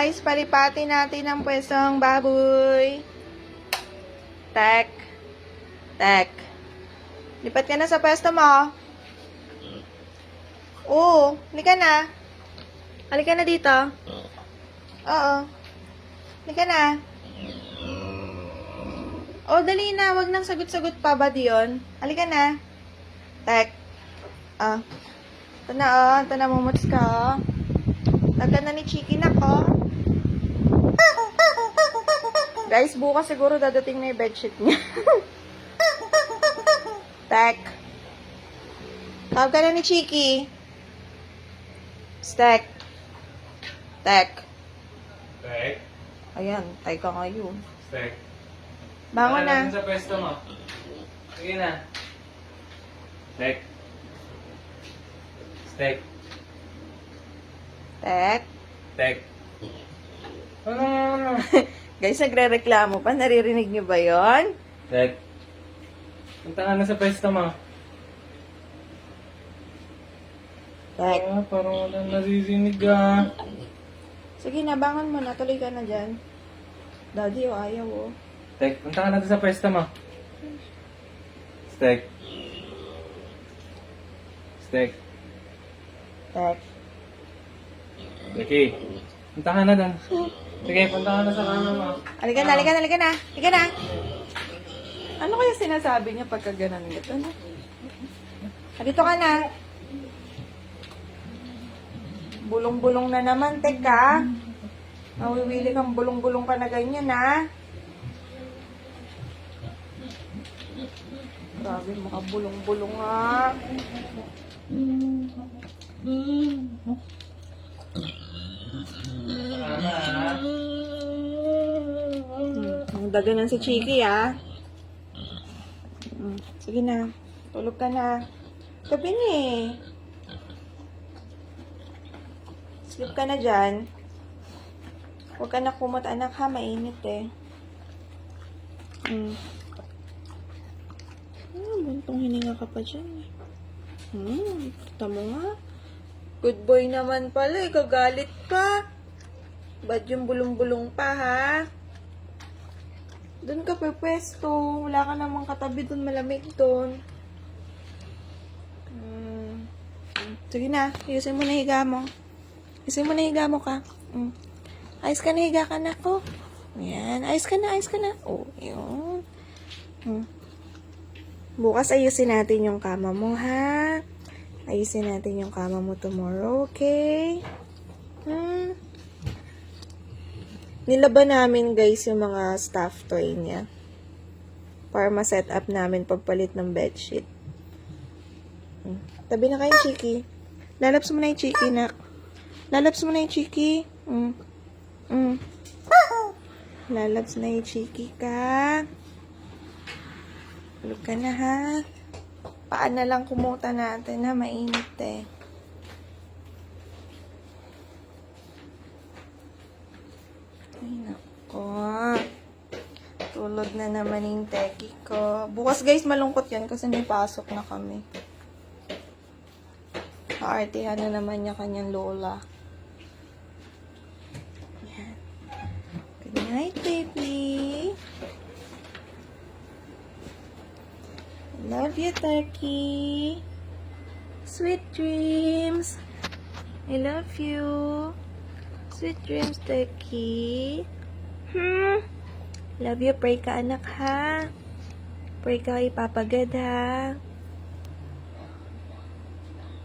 guys, palipati natin ang pwestong baboy. Tek. Tek. Lipat ka na sa pwesto mo. Oo, halika na. Halika na dito. Oo. Halika na. O, dali na. Wag nang sagot-sagot pa ba diyon? Halika na. Tek. Ah. Ito na, oh. Ito na, mumuts ka, oh. Taga na ni Chiki na, oh. Guys, bukas siguro dadating na yung bedsheet niya. Tek. Tawag ka na ni Chiki. Stek. Tek. Tek. Ayan, tay ka ngayon. Tek. Bangon na. sa pwesto mo. Sige na. Tek. Stek. Tek. Tek. Ano, ano, Guys, nagre-reklamo pa. Naririnig niyo ba yon? Tek. Punta ka na sa pwesto mo. Tek. Ah, parang walang naririnig ah. Sige na, bangon mo na. Tuloy ka na dyan. Daddy, o ayaw, oh. Tek, punta ka na sa pwesto mo. Stek. Stek. Tek. Becky. Punta ka na doon. Sige, punta ka na sa kama mo. Halika na, halika na, halika na. Halika na. Ano kaya sinasabi niya pagka ganun ito? Ano? Halito ka na. Bulong-bulong na naman, teka. Mawiwili kang bulong-bulong ka na ganyan, ha? Grabe, mga bulong-bulong, ha? Kama daganan si Chiki, ah. Hmm, Sige na. Tulog ka na. Gabi na eh. Sleep ka na dyan. Huwag ka na kumot, anak ha. Mainit eh. Hmm. Ah, buntong hininga ka pa dyan eh. Hmm, kita mo nga. Good boy naman pala eh. Kagalit ka. Ba't yung bulong-bulong pa ha? Doon ka pwesto. Wala ka namang katabi doon. Malamig doon. Hmm. Sige na. Ayusin mo na higa mo. Ayusin mo na higa mo ka. Hmm. Ayos ka na higa ka na ko. Yan. Ayos ka na. Ayos ka na. Oh, yun. Hmm. Bukas ayusin natin yung kama mo, ha? Ayusin natin yung kama mo tomorrow, okay? Hmm. Nilaban namin guys yung mga stuff toy niya. Para ma-set up namin pagpalit ng bedsheet. Hmm. Tabi na kayo, Chiki. Lalaps mo na yung Chiki, nak. Lalaps mo na yung Chiki. Mm. Mm. Lalaps na yung Chiki ka. Tulog ka na, ha? Paan na lang kumuta natin, ha? Mainit, eh. Nako. Tulog na naman yung teki ko. Bukas guys, malungkot yan kasi may pasok na kami. Kaartihan na naman niya kanyang lola. Yan. Good night, baby. Love you, Turkey. Sweet dreams. I love you. Sweet dreams, Turkey. Hmm. Love you. Pray ka, anak, ha? Pray ka kay ha?